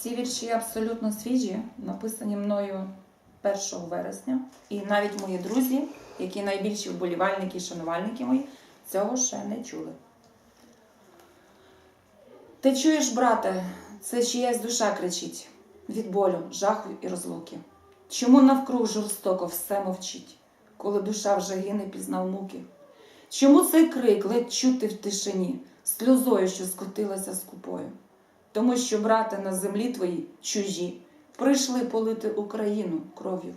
Ці вірші абсолютно свіжі, написані мною 1 вересня. І навіть мої друзі, які найбільші вболівальники і шанувальники мої, цього ще не чули. Ти чуєш, брате, це чиясь душа кричить від болю, жаху і розлуки. Чому навкруг жорстоко все мовчить, коли душа вже гине, пізнав муки? Чому цей крик ледь чути в тишині, сльозою, що скотилася скупою? Тому що, брате, на землі твоїй чужі прийшли полити Україну кров'ю.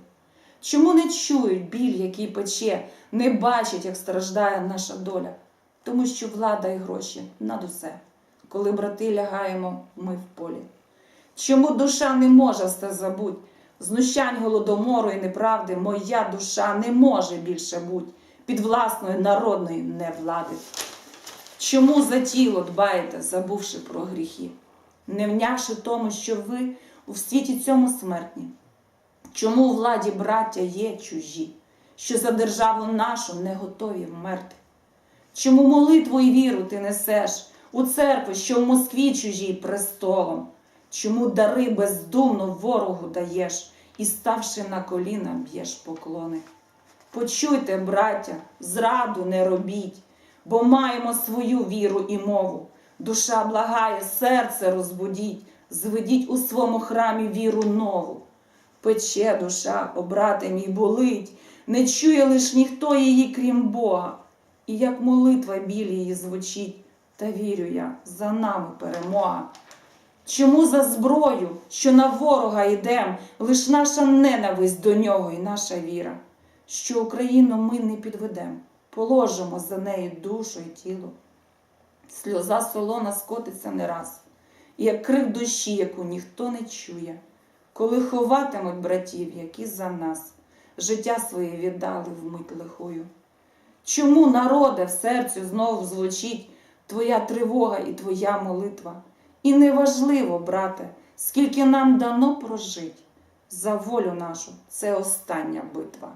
Чому не чують біль, який пече, не бачать, як страждає наша доля? Тому що влада і гроші над усе, коли брати лягаємо ми в полі. Чому душа не може все забуть? Знущань голодомору і неправди моя душа не може більше бути під власною народної невлади. Чому за тіло дбаєте, забувши про гріхи, не внявши тому, що ви у світі цьому смертні? Чому у владі браття є чужі, що за державу нашу не готові вмерти? Чому молитву і віру ти несеш у церкву, що в Москві чужій престолом? Чому дари бездумно ворогу даєш і, ставши на коліна, б'єш поклони? Почуйте, браття, зраду не робіть, бо маємо свою віру і мову. Душа благає, серце розбудіть, зведіть у своєму храмі віру нову. Пече душа, о брате мій болить, не чує лиш ніхто її, крім Бога. І як молитва біль її звучить, та вірю я, за нами перемога. Чому за зброю, що на ворога йдем, лиш наша ненависть до нього і наша віра, що Україну ми не підведем, положимо за неї душу і тіло. Сльоза солона скотиться не раз, як крик душі, яку ніхто не чує, коли ховатимуть братів, які за нас життя своє віддали вмить лихою. Чому, народе, в серцю знову звучить твоя тривога і твоя молитва? І неважливо, брате, скільки нам дано прожить, за волю нашу це остання битва.